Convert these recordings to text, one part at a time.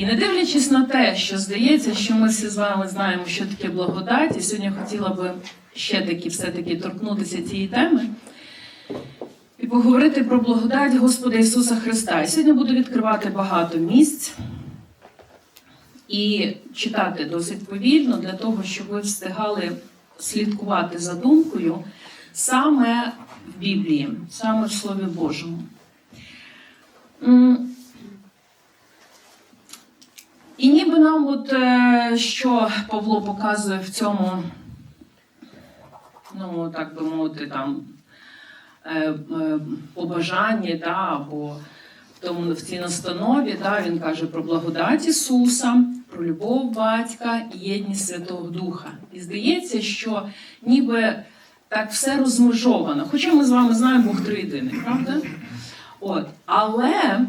І не дивлячись на те, що здається, що ми всі з вами знаємо, що таке благодать, і сьогодні хотіла би ще таки все-таки торкнутися цієї теми і поговорити про благодать Господа Ісуса Христа. І сьогодні буду відкривати багато місць і читати досить повільно для того, щоб ви встигали слідкувати за думкою саме в Біблії, саме в Слові Божому. І ніби нам, от е, що Павло показує в цьому, ну так би мовити, там е, е, побажанні, да, або в тому в цій настанові, да, він каже про благодать Ісуса, про любов батька і єдність Святого Духа. І здається, що ніби так все розмежовано. Хоча ми з вами знаємо Бог триєдиний, правда? От. Але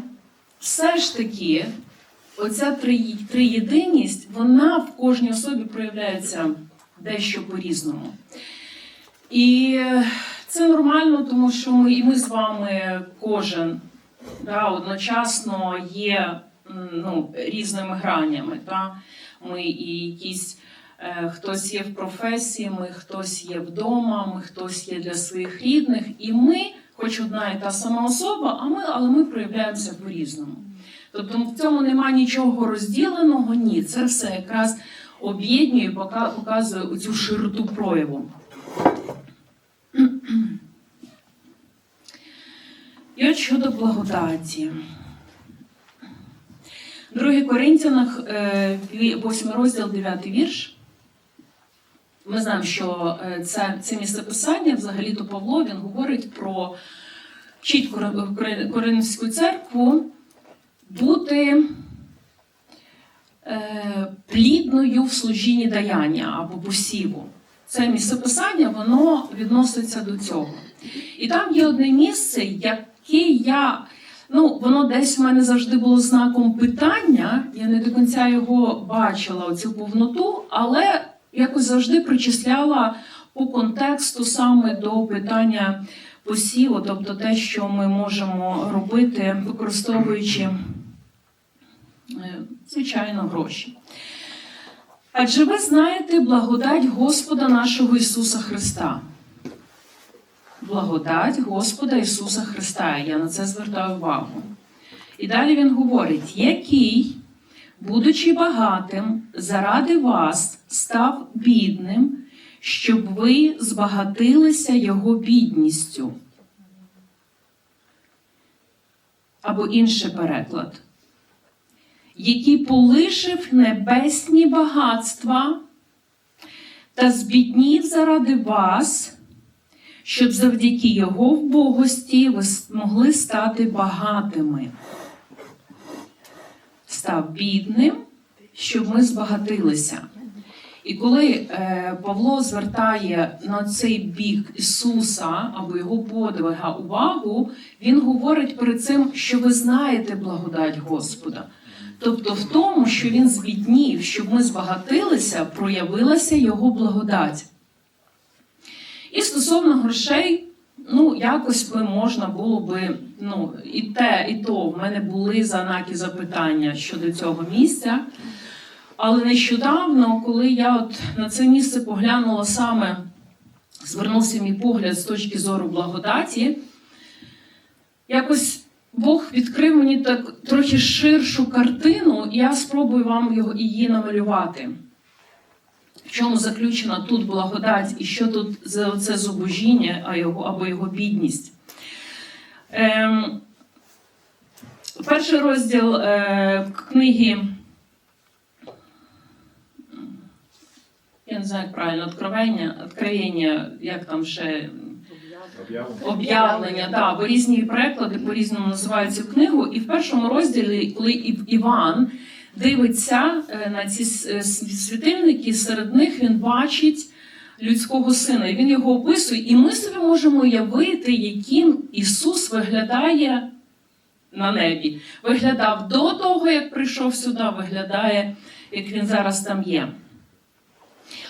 все ж таки, оця три- триєдиність, вона в кожній особі проявляється дещо по-різному. І це нормально, тому що ми і ми з вами кожен да, одночасно є ну, різними гранями. Да? Ми і якісь. е, Хтось є в професії, ми хтось є вдома, ми хтось є для своїх рідних, і ми, хоч одна і та сама особа, а ми, але ми проявляємося по-різному. Тобто в цьому немає нічого розділеного, ні. Це все якраз об'єднує і показує оцю широту прояву. І от щодо благодаті. 2 Коринтянах, 8 розділ, 9 вірш. Ми знаємо, що е, це, це місцеписання, взагалі-то Павло, він говорить про Кор- Коринську церкву бути е, плідною в служінні даяння або посіву. Це місцеписання, воно відноситься до цього. І там є одне місце, яке я. Ну, воно десь в мене завжди було знаком питання. Я не до кінця його бачила, оцю повноту, але якось завжди причисляла по контексту саме до питання посіву, тобто те, що ми можемо робити, використовуючи, звичайно, гроші. Адже ви знаєте благодать Господа нашого Ісуса Христа. Благодать Господа Ісуса Христа. Я на це звертаю увагу. І далі він говорить, який, будучи багатим, заради вас став бідним, щоб ви збагатилися Його бідністю. Або інший переклад. Який полишив небесні багатства та збіднів заради вас, щоб завдяки Його вбогості ви могли стати багатими. Став бідним, щоб ми збагатилися. І коли е, Павло звертає на цей бік Ісуса або його подвига увагу, він говорить перед цим, що ви знаєте благодать Господа. Тобто в тому, що він збіднів, щоб ми збагатилися, проявилася його благодать. І стосовно грошей, ну, якось би можна було би, ну, і те, і то в мене були знаки запитання щодо цього місця. Але нещодавно, коли я от на це місце поглянула саме, звернувся мій погляд з точки зору благодаті, якось Бог відкрив мені так трохи ширшу картину, і я спробую вам його, її намалювати. В чому заключена тут благодать і що тут за це зубожіння його, або його бідність. Ем, перший розділ е, книги. Я не знаю, як правильно, откровення, откровення, як там ще об'явлення, да, бо різні переклади по-різному називають цю книгу. І в першому розділі, коли Іван дивиться е, на ці е, світильники, серед них він бачить людського сина. І він його описує, і ми собі можемо уявити, яким Ісус виглядає на небі. Виглядав до того, як прийшов сюди, виглядає, як він зараз там є.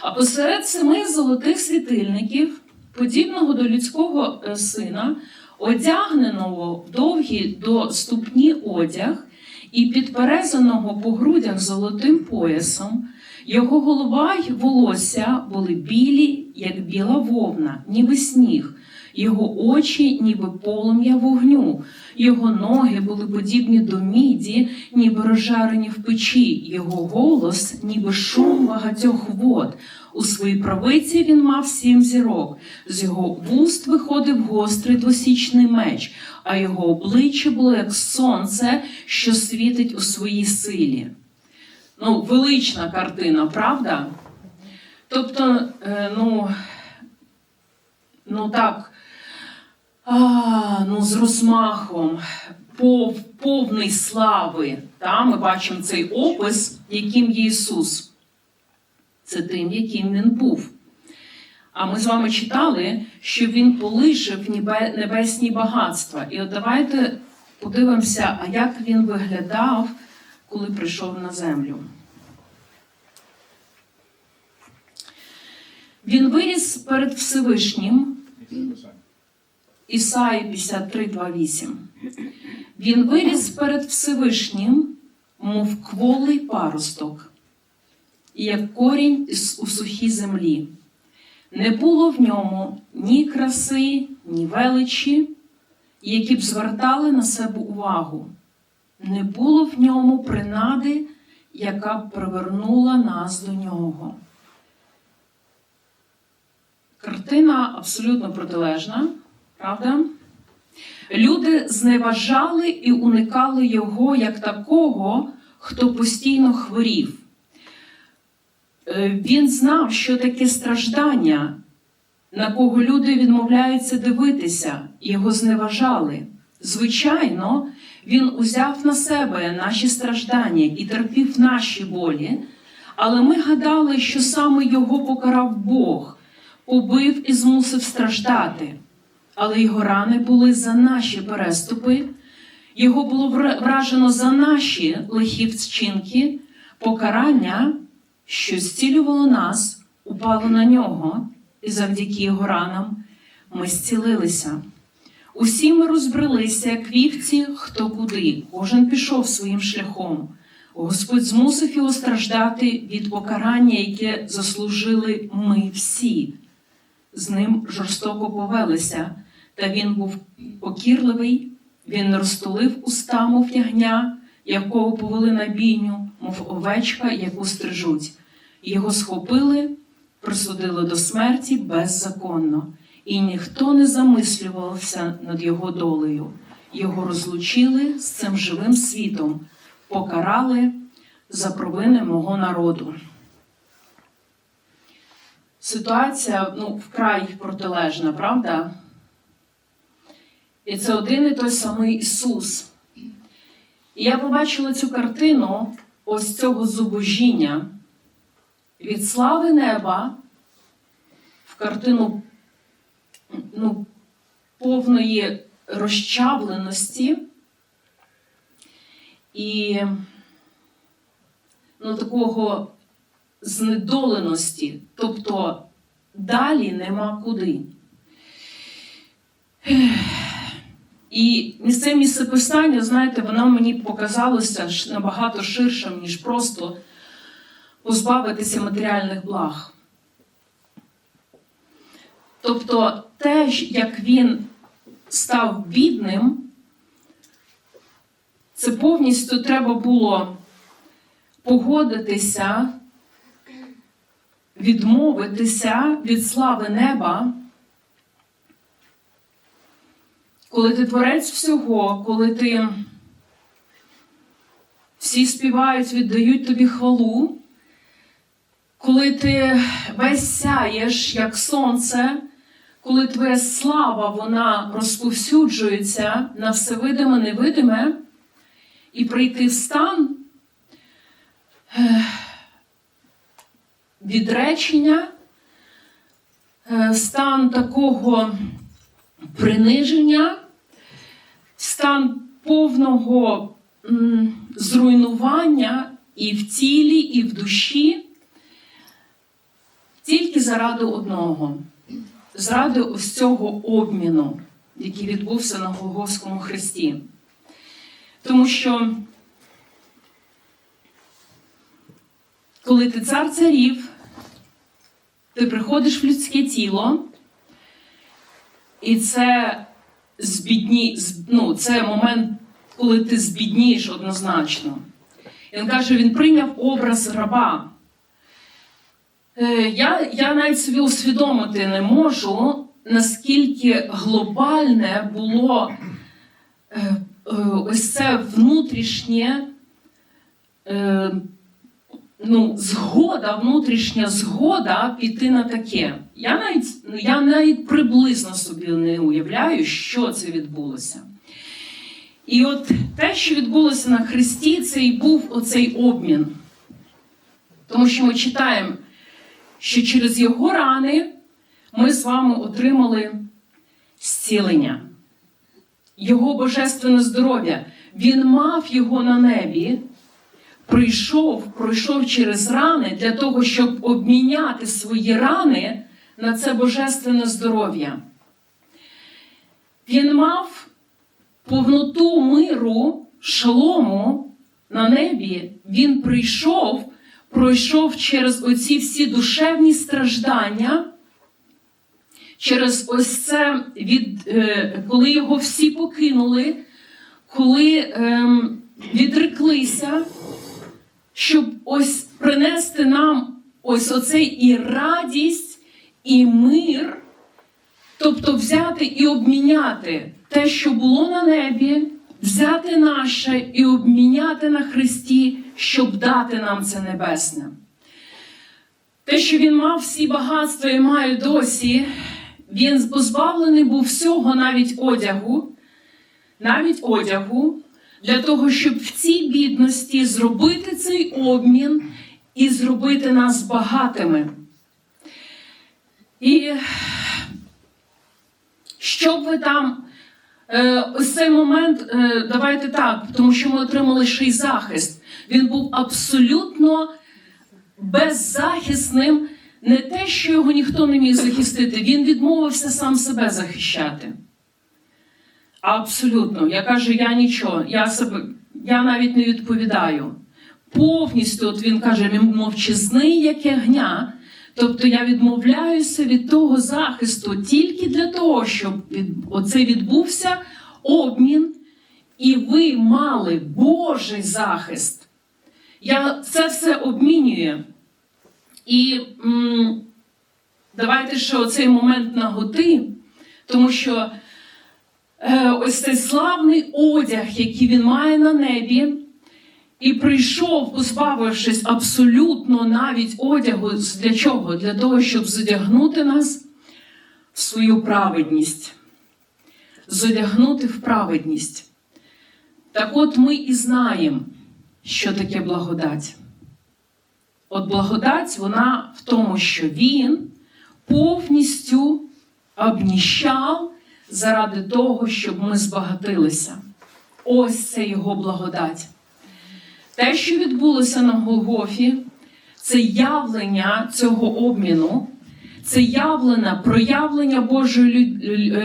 А посеред семи золотих світильників, подібного до людського е, сина, одягненого в довгий до ступні одяг, і підперезаного по грудях золотим поясом. Його голова й волосся були білі, як біла вовна, ніби сніг, його очі, ніби полум'я вогню, його ноги були подібні до міді, ніби розжарені в печі, його голос, ніби шум багатьох вод. У своїй правиці він мав сім зірок. З його вуст виходив гострий двосічний меч, а його обличчя було як сонце, що світить у своїй силі. Ну, велична картина, правда? Тобто, е, ну, ну так, а, ну, з розмахом, пов, повний слави. Та? Ми бачимо цей опис, яким є Ісус. Це тим, яким він був. А ми з вами читали, що він полишив небесні багатства. І от давайте подивимося, а як він виглядав, коли прийшов на землю. Він виріс перед Всевишнім, Ісаї 53, 2,8. Він виріс перед Всевишнім, мов кволий паросток, як корінь у сухій землі. Не було в ньому ні краси, ні величі, які б звертали на себе увагу. Не було в ньому принади, яка б привернула нас до нього. Картина абсолютно протилежна, правда? Люди зневажали і уникали його як такого, хто постійно хворів. Е, Він знав, що таке страждання, на кого люди відмовляються дивитися, його зневажали. Звичайно, він узяв на себе наші страждання і терпів наші болі, але ми гадали, що саме його покарав Бог, побив і змусив страждати. Але його рани були за наші переступи, його було вражено за наші лихі вчинки, покарання, що зцілювало нас, упало на нього, і завдяки його ранам ми зцілилися. Усі ми розбрелися, як вівці, хто куди, кожен пішов своїм шляхом. Господь змусив його страждати від покарання, яке заслужили ми всі. З ним жорстоко повелися, та він був покірливий, він розтулив уста, мов ягня, якого повели на бійню, мов овечка, яку стрижуть. Його схопили, присудили до смерті беззаконно, і ніхто не замислювався над його долею. Його розлучили з цим живим світом, покарали за провини мого народу. Ситуація ну, вкрай протилежна, правда? І це один і той самий Ісус. І я побачила цю картину ось цього зубожіння від слави неба в картину ну, повної розчавленості і ну, такого знедоленості, тобто далі нема куди. І місце місце писання, знаєте, воно мені показалося ж набагато ширшим, ніж просто позбавитися матеріальних благ. Тобто те, як він став бідним, це повністю треба було погодитися, відмовитися від слави неба. Коли ти творець всього, коли ти всі співають, віддають тобі хвалу, коли ти весь сяєш, як сонце, коли твоя слава вона розповсюджується на все видиме, невидиме, і прийти в стан е, відречення, е, стан такого приниження, стан повного зруйнування і в тілі, і в душі, заради одного, заради ось цього обміну, який відбувся на Голгофському хресті. Тому що, коли ти цар царів, ти приходиш в людське тіло, і це збідні, ну, це момент, коли ти збіднієш однозначно. Він каже, він прийняв образ раба. Е, Я, я навіть собі усвідомити не можу, наскільки глобальне було е, е, ось це внутрішнє ну, згода, внутрішня згода піти на таке. Я навіть, ну, я навіть приблизно собі не уявляю, що це відбулося. І от те, що відбулося на Христі, це і був оцей обмін. Тому що ми читаємо, що через його рани ми з вами отримали зцілення, його божественне здоров'я. Він мав його на небі, прийшов, пройшов через рани для того, щоб обміняти свої рани на це божественне здоров'я. Він мав повноту миру, шалому на небі. Він прийшов, пройшов через оці всі душевні страждання. Через ось це, від, е, коли його всі покинули, коли ем, відреклися, щоб ось принести нам ось оцей і радість, і мир, тобто взяти і обміняти те, що було на небі, взяти наше і обміняти на Христі, щоб дати нам це небесне. Те, що він мав всі багатства і має досі, він позбавлений був всього, навіть одягу, навіть одягу, для того, щоб в цій бідності зробити цей обмін і зробити нас багатими. І щоб ви там. Е, ось цей момент, е, давайте так, тому що ми отримали ще й захист. Він був абсолютно беззахисним, не те, що його ніхто не міг захистити, він відмовився сам себе захищати. Абсолютно. Я кажу, я нічого, я себе, я навіть не відповідаю. Повністю, от він каже, він мовчазний, як ягня. Тобто я відмовляюся від того захисту тільки для того, щоб оце відбувся обмін, і ви мали Божий захист. Я це все обмінюю. І м, давайте ще оцей момент наготи, тому що е, ось цей славний одяг, який він має на небі. І прийшов, позбавившись абсолютно навіть одягу. Для чого? Для того, щоб зодягнути нас в свою праведність. Зодягнути в праведність. Так от ми і знаємо, що таке благодать. От благодать, вона в тому, що він повністю обніщав заради того, щоб ми збагатилися. Ось це його благодать. Те, що відбулося на Голгофі, це явлення цього обміну, це явлення, проявлення Божої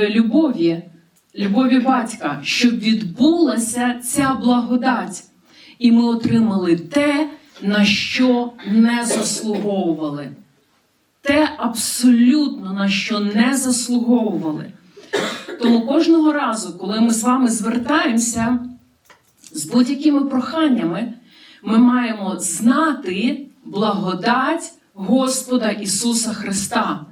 любові, любові батька, щоб відбулася ця благодать. І ми отримали те, на що не заслуговували. Те абсолютно на що не заслуговували. Тому кожного разу, коли ми з вами звертаємося з будь-якими проханнями, ми маємо знати благодать Господа Ісуса Христа,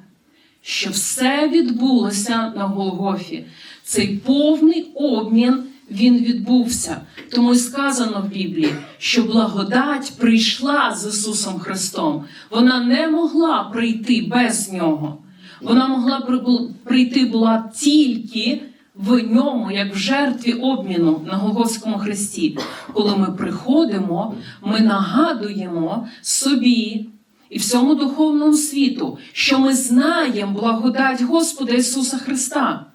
що все відбулося на Голгофі. Цей повний обмін він відбувся. Тому і сказано в Біблії, що благодать прийшла з Ісусом Христом. Вона не могла прийти без нього. Вона могла прийти була тільки в ньому, як в жертві обміну на Голгофському хресті. Коли ми приходимо, ми нагадуємо собі і всьому духовному світу, що ми знаємо благодать Господа Ісуса Христа.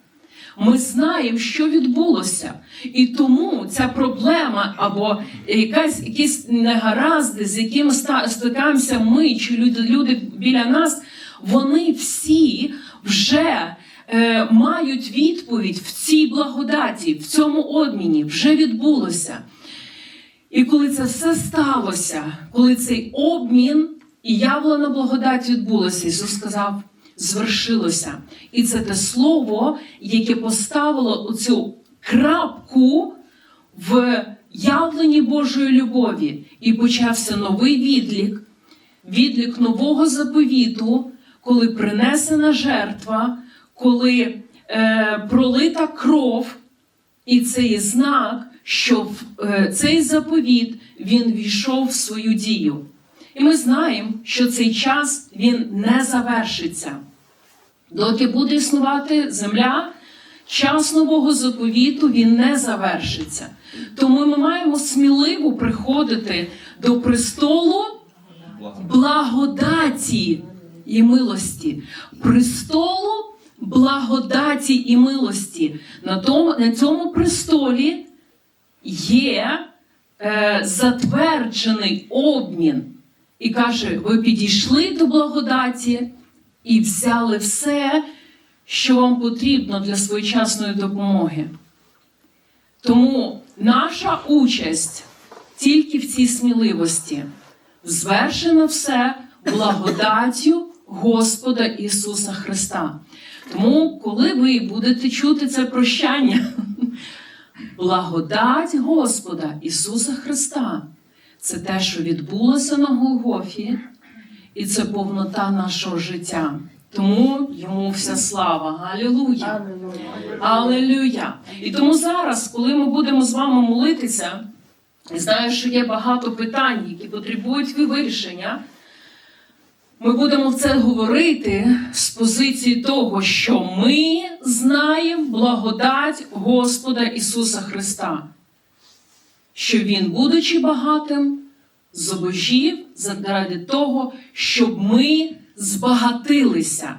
Ми знаємо, що відбулося. І тому ця проблема або якась, якісь негаразди, з якими стикаємося ми чи люди, люди біля нас, вони всі вже е, мають відповідь в цій благодаті, в цьому обміні вже відбулося. І коли це все сталося, коли цей обмін і явлена благодать відбулося, Ісус сказав, звершилося. І це те слово, яке поставило оцю крапку в явленні Божої любові. І почався новий відлік, відлік нового заповіту, коли принесена жертва, коли е, пролита кров. І це є знак, що е, цей заповіт він війшов в свою дію. І ми знаємо, що цей час він не завершиться. Доки буде існувати земля, час нового заповіту він не завершиться. Тому ми маємо сміливо приходити до престолу благодаті і милості. Престолу благодаті і милості. На, тому, на цьому престолі є е, затверджений обмін. І каже: ви підійшли до благодаті і взяли все, що вам потрібно для своєчасної допомоги. Тому наша участь тільки в цій сміливості звершено все благодаттю Господа Ісуса Христа. Тому, коли ви будете чути це прощання, благодать Господа Ісуса Христа це те, що відбулося на Голгофі, і це повнота нашого життя. Тому йому вся слава. Галілуя! Алелюя! І тому зараз, коли ми будемо з вами молитися, знаю, що є багато питань, які потребують вирішення. Ми будемо в це говорити з позиції того, що ми знаємо благодать Господа Ісуса Христа, що Він, будучи багатим, зобожів заради того, щоб ми збагатилися.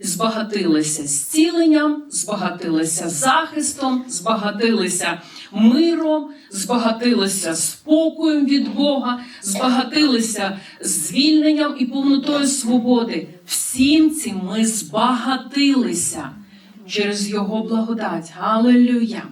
Збагатилися зціленням, збагатилися захистом, збагатилися миром, збагатилися спокоєм від Бога, збагатилися звільненням і повнотою свободи. Всім цим ми збагатилися через Його благодать. Галилюя!